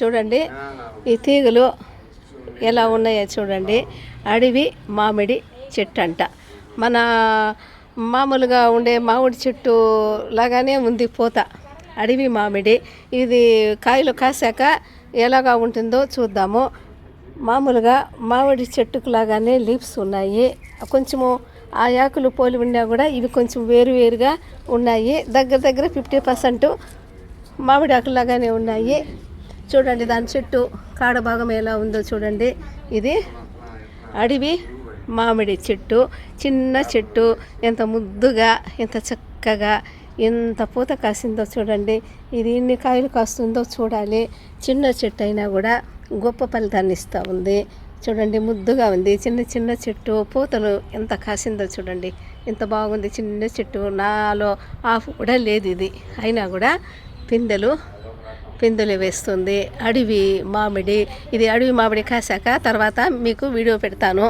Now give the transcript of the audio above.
చూడండి. ఈ తీగలు ఎలా ఉన్నాయో చూడండి. అడవి మామిడి చెట్టు అంట మన మామూలుగా ఉండే మామిడి చెట్టు లాగానే ఉంది పూత. అడవి మామిడి. ఇది కాయలు కాసాక ఎలాగా ఉంటుందో చూద్దాము. మామూలుగా మామిడి చెట్టుకు లాగానే లీవ్స్ ఉన్నాయి. కొంచెము ఆ ఆకులు పోలి ఉన్నా కూడా ఇవి కొంచెం వేరు వేరుగా ఉన్నాయి. దగ్గర దగ్గర ఫిఫ్టీ పర్సెంట్ మామిడి ఆకులాగానే ఉన్నాయి. చూడండి దాని చెట్టు కాడ భాగం ఎలా ఉందో చూడండి. ఇది అడవి మామిడి చెట్టు చిన్న చెట్టు. ఎంత ముద్దుగా ఎంత చక్కగా ఎంత పూత కాసిందో చూడండి. ఇది ఎన్ని కాయలు కాస్తుందో చూడాలి. చిన్న చెట్టు అయినా కూడా గొప్ప ఫలితాన్ని ఇస్తూ ఉంది. చూడండి ముద్దుగా ఉంది. చిన్న చిన్న చెట్టు పూతలు ఎంత కాసిందో చూడండి. ఎంత బాగుంది. చిన్న చెట్టు నాలో ఆఫ్ కూడా లేదు ఇది. అయినా కూడా పిందెలు పిందులు వేస్తుంది అడవి మామిడి ఇది అడవి మామిడి కాసాక తర్వాత మీకు వీడియో పెడతాను.